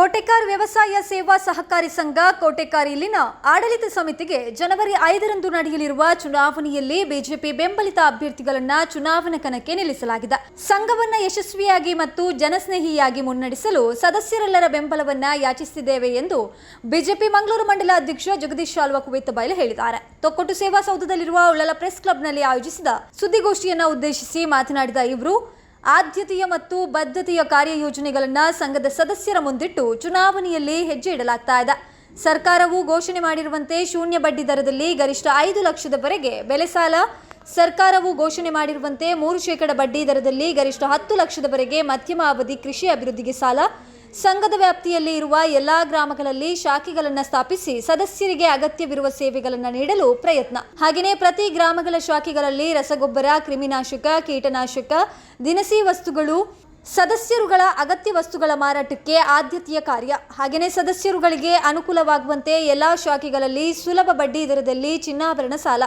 ಕೋಟೆಕಾರ್ ವ್ಯವಸಾಯ ಸೇವಾ ಸಹಕಾರಿ ಸಂಘ ಕೋಟೆಕಾರ್ ಇಲ್ಲಿನ ಆಡಳಿತ ಸಮಿತಿಗೆ ಜನವರಿ ಐದರಂದು ನಡೆಯಲಿರುವ ಚುನಾವಣೆಯಲ್ಲಿ ಬಿಜೆಪಿ ಬೆಂಬಲಿತ ಅಭ್ಯರ್ಥಿಗಳನ್ನ ಚುನಾವಣಾ ಕಣಕ್ಕೆ ನಿಲ್ಲಿಸಲಾಗಿದೆ. ಸಂಘವನ್ನ ಯಶಸ್ವಿಯಾಗಿ ಮತ್ತು ಜನಸ್ನೇಹಿಯಾಗಿ ಮುನ್ನಡೆಸಲು ಸದಸ್ಯರೆಲ್ಲರ ಬೆಂಬಲವನ್ನ ಯಾಚಿಸಿದ್ದೇವೆ ಎಂದು ಬಿಜೆಪಿ ಮಂಗಳೂರು ಮಂಡಲ ಅಧ್ಯಕ್ಷ ಜಗದೀಶ್ ಶಾಲ್ವ ಕುವೇತ ಹೇಳಿದ್ದಾರೆ. ತೊಕ್ಕೊಟ್ಟು ಸೇವಾ ಸೌಧದಲ್ಲಿರುವ ಉಳ್ಳಲ ಪ್ರೆಸ್ ಕ್ಲಬ್ನಲ್ಲಿ ಆಯೋಜಿಸಿದ ಸುದ್ದಿಗೋಷ್ಠಿಯನ್ನ ಉದ್ದೇಶಿಸಿ ಮಾತನಾಡಿದ ಇವರು ಆದ್ಯತೆಯ ಮತ್ತು ಬದ್ಧತೆಯ ಕಾರ್ಯಯೋಜನೆಗಳನ್ನು ಸಂಘದ ಸದಸ್ಯರ ಮುಂದಿಟ್ಟು ಚುನಾವಣೆಯಲ್ಲಿ ಹೆಜ್ಜೆ ಇಡಲಾಗ್ತಾ ಇದೆ. ಸರ್ಕಾರವು ಘೋಷಣೆ ಮಾಡಿರುವಂತೆ ಶೂನ್ಯ ಬಡ್ಡಿ ದರದಲ್ಲಿ ಗರಿಷ್ಠ ಐದು ಲಕ್ಷದವರೆಗೆ ಬೆಲೆ ಸಾಲ, ಸರ್ಕಾರವು ಘೋಷಣೆ ಮಾಡಿರುವಂತೆ ಮೂರು ಶೇಕಡ ಬಡ್ಡಿ ದರದಲ್ಲಿ ಗರಿಷ್ಠ ಹತ್ತು ಲಕ್ಷದವರೆಗೆ ಮಧ್ಯಮ ಅವಧಿ ಕೃಷಿ ಅಭಿವೃದ್ಧಿಗೆ ಸಾಲ ಸಂಘದ ವ್ಯಾಪ್ತಿಯಲ್ಲಿ ಇರುವ ಎಲ್ಲಾ ಗ್ರಾಮಗಳಲ್ಲಿ ಶಾಖೆಗಳನ್ನು ಸ್ಥಾಪಿಸಿ ಸದಸ್ಯರಿಗೆ ಅಗತ್ಯವಿರುವ ಸೇವೆಗಳನ್ನು ನೀಡಲು ಪ್ರಯತ್ನ. ಹಾಗೆಯೇ ಪ್ರತಿ ಗ್ರಾಮಗಳ ಶಾಖೆಗಳಲ್ಲಿ ರಸಗೊಬ್ಬರ, ಕ್ರಿಮಿನಾಶಕ, ಕೀಟನಾಶಕ, ದಿನಸಿ ವಸ್ತುಗಳು, ಸದಸ್ಯರುಗಳ ಅಗತ್ಯ ವಸ್ತುಗಳ ಮಾರಾಟಕ್ಕೆ ಆದ್ಯತೆಯ ಕಾರ್ಯ. ಹಾಗೆಯೇ ಸದಸ್ಯರುಗಳಿಗೆ ಅನುಕೂಲವಾಗುವಂತೆ ಎಲ್ಲಾ ಶಾಖೆಗಳಲ್ಲಿ ಸುಲಭ ಬಡ್ಡಿ ದರದಲ್ಲಿ ಚಿನ್ನಾಭರಣ ಸಾಲ.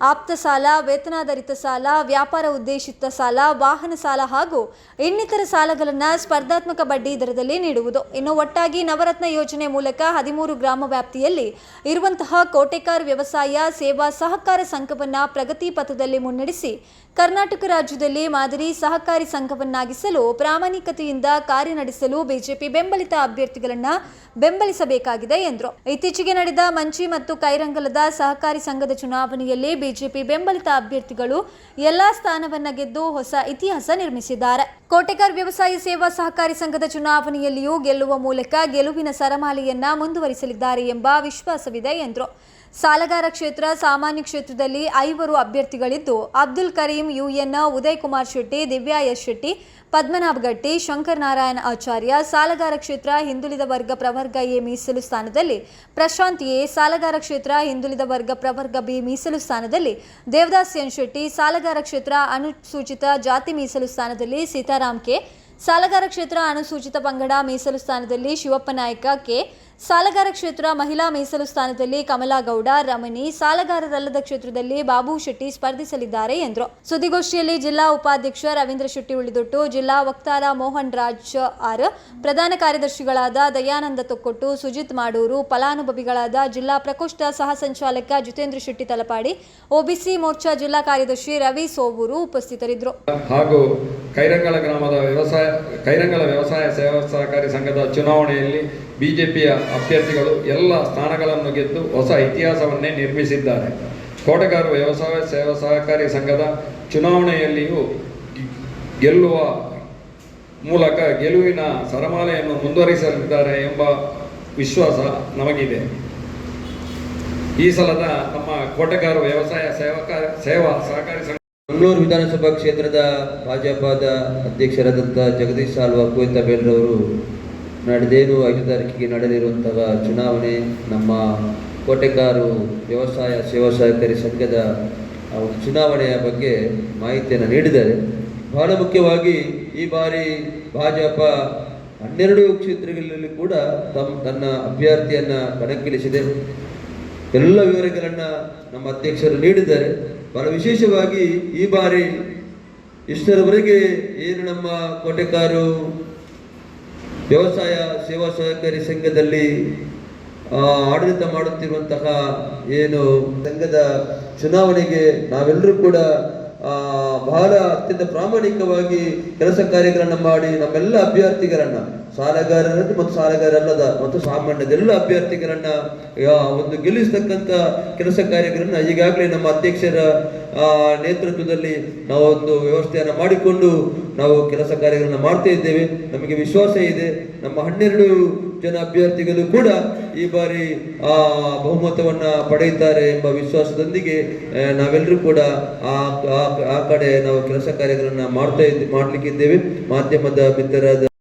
ಆಪ್ತ ಸಾಲ, ವೇತನಾಧಾರಿತ ಸಾಲ, ವ್ಯಾಪಾರ ಉದ್ದೇಶಿತ ಸಾಲ, ವಾಹನ ಸಾಲ ಹಾಗೂ ಇನ್ನಿತರ ಸಾಲಗಳನ್ನು ಸ್ಪರ್ಧಾತ್ಮಕ ಬಡ್ಡಿ ದರದಲ್ಲಿ ನೀಡುವುದು. ಇನ್ನು ಒಟ್ಟಾಗಿ ನವರತ್ನ ಯೋಜನೆ ಮೂಲಕ ಹದಿಮೂರು ಗ್ರಾಮ ವ್ಯಾಪ್ತಿಯಲ್ಲಿ ಇರುವಂತಹ ಕೋಟೆಕಾರ್ ವ್ಯವಸಾಯ ಸೇವಾ ಸಹಕಾರ ಸಂಘವನ್ನು ಪ್ರಗತಿ ಪಥದಲ್ಲಿ ಮುನ್ನಡೆಸಿ ಕರ್ನಾಟಕ ರಾಜ್ಯದಲ್ಲಿ ಮಾದರಿ ಸಹಕಾರಿ ಸಂಘವನ್ನಾಗಿಸಲು ಪ್ರಾಮಾಣಿಕತೆಯಿಂದ ಕಾರ್ಯನಡೆಸಲು ಬಿಜೆಪಿ ಬೆಂಬಲಿತ ಅಭ್ಯರ್ಥಿಗಳನ್ನು ಬೆಂಬಲಿಸಬೇಕಾಗಿದೆ ಎಂದರು. ಇತ್ತೀಚೆಗೆ ನಡೆದ ಮಂಚಿ ಮತ್ತು ಕೈರಂಗಲದ ಸಹಕಾರಿ ಸಂಘದ ಚುನಾವಣೆಯಲ್ಲಿ ಬಿಜೆಪಿ ಬೆಂಬಲಿತ ಅಭ್ಯರ್ಥಿಗಳು ಎಲ್ಲಾ ಸ್ಥಾನವನ್ನ ಗೆದ್ದು ಹೊಸ ಇತಿಹಾಸ ನಿರ್ಮಿಸಿದ್ದಾರೆ. ಕೋಟೆಕಾರ್ ವ್ಯವಸಾಯ ಸೇವಾ ಸಹಕಾರಿ ಸಂಘದ ಚುನಾವಣೆಯಲ್ಲಿಯೂ ಗೆಲ್ಲುವ ಮೂಲಕ ಗೆಲುವಿನ ಸರಮಾಲೆಯನ್ನ ಮುಂದುವರಿಸಲಿದ್ದಾರೆ ಎಂಬ ವಿಶ್ವಾಸವಿದೆ ಎಂದರು. ಸಾಲಗಾರ ಕ್ಷೇತ್ರ, ಸಾಮಾನ್ಯ ಕ್ಷೇತ್ರದಲ್ಲಿ ಐವರು ಅಭ್ಯರ್ಥಿಗಳಿದ್ದು, ಅಬ್ದುಲ್ ಕರೀಂ ಯುಎನ್ ಉದಯ್ ಕುಮಾರ್ ಶೆಟ್ಟಿ, ದಿವ್ಯಾ ಎಸ್ ಶೆಟ್ಟಿ, ಪದ್ಮನಾಭ್ ಗಟ್ಟಿ, ಶಂಕರ್ ನಾರಾಯಣ ಆಚಾರ್ಯ, ಸಾಲಗಾರ ಕ್ಷೇತ್ರ, ಹಿಂದುಳಿದ ವರ್ಗ ಪ್ರವರ್ಗ ಎ ಮೀಸಲು ಸ್ಥಾನದಲ್ಲಿ, ಪ್ರಶಾಂತ್ ಎ, ಸಾಲಗಾರ ಕ್ಷೇತ್ರ, ಹಿಂದುಳಿದ ವರ್ಗ ಪ್ರವರ್ಗ ಬಿ ಮೀಸಲು ಸ್ಥಾನದಲ್ಲಿ, ದೇವದಾಸ್ ಎನ್ ಶೆಟ್ಟಿ, ಸಾಲಗಾರ ಕ್ಷೇತ್ರ, ಅನುಸೂಚಿತ ಜಾತಿ ಮೀಸಲು ಸ್ಥಾನದಲ್ಲಿ ಸೀತಾರಾಮ್ ಕೆ, ಸಾಲಗಾರ ಕ್ಷೇತ್ರ, ಅನುಸೂಚಿತ ಪಂಗಡ ಮೀಸಲು ಸ್ಥಾನದಲ್ಲಿ ಶಿವಪ್ಪ ನಾಯಕ ಕೆ ಸಾಲಗಾರ ಕ್ಷೇತ್ರ ಮಹಿಳಾ ಮೀಸಲು ಸ್ಥಾನದಲ್ಲಿ ಕಮಲಾಗೌಡ, ರಮಣಿ ಸಾಲಗಾರರಲ್ಲದ ಕ್ಷೇತ್ರದಲ್ಲಿ ಬಾಬು ಶೆಟ್ಟಿ ಸ್ಪರ್ಧಿಸಲಿದ್ದಾರೆ ಎಂದರು. ಸುದ್ದಿಗೋಷ್ಠಿಯಲ್ಲಿ ಜಿಲ್ಲಾ ಉಪಾಧ್ಯಕ್ಷ ರವೀಂದ್ರ ಶೆಟ್ಟಿ ಉಳಿದೊಟ್ಟು, ಜಿಲ್ಲಾ ವಕ್ತಾರ ಮೋಹನ್ ರಾಜ್ ಆರ್, ಪ್ರಧಾನ ಕಾರ್ಯದರ್ಶಿಗಳಾದ ದಯಾನಂದ ತೊಕ್ಕೊಟ್ಟು, ಸುಜಿತ್ ಮಾಡೂರು, ಫಲಾನುಭವಿಗಳಾದ ಜಿಲ್ಲಾ ಪ್ರಕೋಷ್ಠ ಸಹ ಸಂಚಾಲಕ ಜಿತೇಂದ್ರ ಶೆಟ್ಟಿ ತಲಪಾಡಿ, ಒಬಿಸಿ ಮೋರ್ಚಾ ಜಿಲ್ಲಾ ಕಾರ್ಯದರ್ಶಿ ರವಿ ಸೋವೂರು ಉಪಸ್ಥಿತರಿದ್ದರು. ಹಾಗೂ ಕೈರಂಗಳ ಗ್ರಾಮದ ವ್ಯವಸಾಯ, ಕೈರಂಗಳ ವ್ಯವಸಾಯ ಸೇವಾ ಸಹಕಾರಿ ಸಂಘದ ಚುನಾವಣೆಯಲ್ಲಿ ಬಿಜೆಪಿಯ ಅಭ್ಯರ್ಥಿಗಳು ಎಲ್ಲ ಸ್ಥಾನಗಳನ್ನು ಗೆದ್ದು ಹೊಸ ಇತಿಹಾಸವನ್ನೇ ನಿರ್ಮಿಸಿದ್ದಾರೆ. ಕೋಟಗಾರ ವ್ಯವಸಾಯ, ಸೇವಾ ಸಹಕಾರಿ ಸಂಘದ ಚುನಾವಣೆಯಲ್ಲಿಯೂ ಗೆಲ್ಲುವ ಮೂಲಕ ಗೆಲುವಿನ ಸರಮಾಲೆಯನ್ನು ಮುಂದುವರಿಸಲಿದ್ದಾರೆ ಎಂಬ ವಿಶ್ವಾಸ ನಮಗಿದೆ. ಈ ಸಲದ ನಮ್ಮ ಕೋಟಗಾರ ವ್ಯವಸಾಯ ಸೇವಕ ಸೇವಾ ಸಹಕಾರಿ ಸಂಘ ಬೆಂಗಳೂರು ವಿಧಾನಸಭಾ ಕ್ಷೇತ್ರದ ಭಾಜಪದ ಅಧ್ಯಕ್ಷರಾದಂಥ ಜಗದೀಶ್ ಸಾಲ್ವ ಕುವೆಂತ ಬೇಡ್ರವರು ನಡೆದೇನು ಐದು ತಾರೀಕಿಗೆ ನಡೆದಿರುವಂತಹ ಚುನಾವಣೆ ನಮ್ಮ ಕೋಟೆಕಾರು ವ್ಯವಸಾಯ ಸೇವಾ ಸಹಕಾರಿ ಸಂಘದ ಒಂದು ಚುನಾವಣೆಯ ಬಗ್ಗೆ ಮಾಹಿತಿಯನ್ನು ನೀಡಿದ್ದಾರೆ. ಬಹಳ ಮುಖ್ಯವಾಗಿ ಈ ಬಾರಿ ಭಾಜಪ ಹನ್ನೆರಡು ಕ್ಷೇತ್ರಗಳಲ್ಲಿ ಕೂಡ ತಮ್ಮ ತನ್ನ ಅಭ್ಯರ್ಥಿಯನ್ನು ಕಣಕ್ಕಿಳಿಸಿದೆ. ಎಲ್ಲ ವಿವರಗಳನ್ನು ನಮ್ಮ ಅಧ್ಯಕ್ಷರು ನೀಡಿದ್ದಾರೆ. ಬಹಳ ವಿಶೇಷವಾಗಿ ಈ ಬಾರಿ ಇಷ್ಟರವರೆಗೆ ಏನು ನಮ್ಮ ಕೋಟೆಕಾರು ವ್ಯವಸಾಯ, ಸೇವಾ ಸಹಕಾರಿ ಸಂಘದಲ್ಲಿ ಆಡಳಿತ ಮಾಡುತ್ತಿರುವಂತಹ ಏನು ಸಂಘದ ಚುನಾವಣೆಗೆ ನಾವೆಲ್ಲರೂ ಕೂಡ ಬಹಳ ಅತ್ಯಂತ ಪ್ರಾಮಾಣಿಕವಾಗಿ ಕೆಲಸ ಕಾರ್ಯಗಳನ್ನು ಮಾಡಿ, ನಮ್ಮೆಲ್ಲ ಅಭ್ಯರ್ಥಿಗಳನ್ನ ಸಾಲಗಾರರನ್ನು ಮತ್ತು ಸಾಲಗಾರಲ್ಲದ ಮತ್ತು ಸಾಮಾನ್ಯದೆಲ್ಲ ಅಭ್ಯರ್ಥಿಗಳನ್ನ ಒಂದು ಗೆಲ್ಲಿಸತಕ್ಕಂತ ಕೆಲಸ ಕಾರ್ಯಗಳನ್ನ ಈಗಾಗಲೇ ನಮ್ಮ ಅಧ್ಯಕ್ಷರ ನೇತೃತ್ವದಲ್ಲಿ ನಾವು ಒಂದು ವ್ಯವಸ್ಥೆಯನ್ನು ಮಾಡಿಕೊಂಡು ನಾವು ಕೆಲಸ ಕಾರ್ಯಗಳನ್ನು ಮಾಡ್ತಾ ಇದ್ದೇವೆ. ನಮಗೆ ವಿಶ್ವಾಸ ಇದೆ. ನಮ್ಮ ಹನ್ನೆರಡು ಜನ ಅಭ್ಯರ್ಥಿಗಳು ಕೂಡ ಈ ಬಾರಿ, ಆ, ಬಹುಮತವನ್ನ ಪಡೆಯುತ್ತಾರೆ ಎಂಬ ವಿಶ್ವಾಸದೊಂದಿಗೆ ನಾವೆಲ್ಲರೂ ಕೂಡ ಆ ಕಡೆ ನಾವು ಕೆಲಸ ಕಾರ್ಯಗಳನ್ನ ಮಾಡ್ತಾ ಇದ್ದ ಮಾಡ್ಲಿಕ್ಕಿದ್ದೇವೆ. ಮಾಧ್ಯಮದ ಮಿತ್ರರಾದ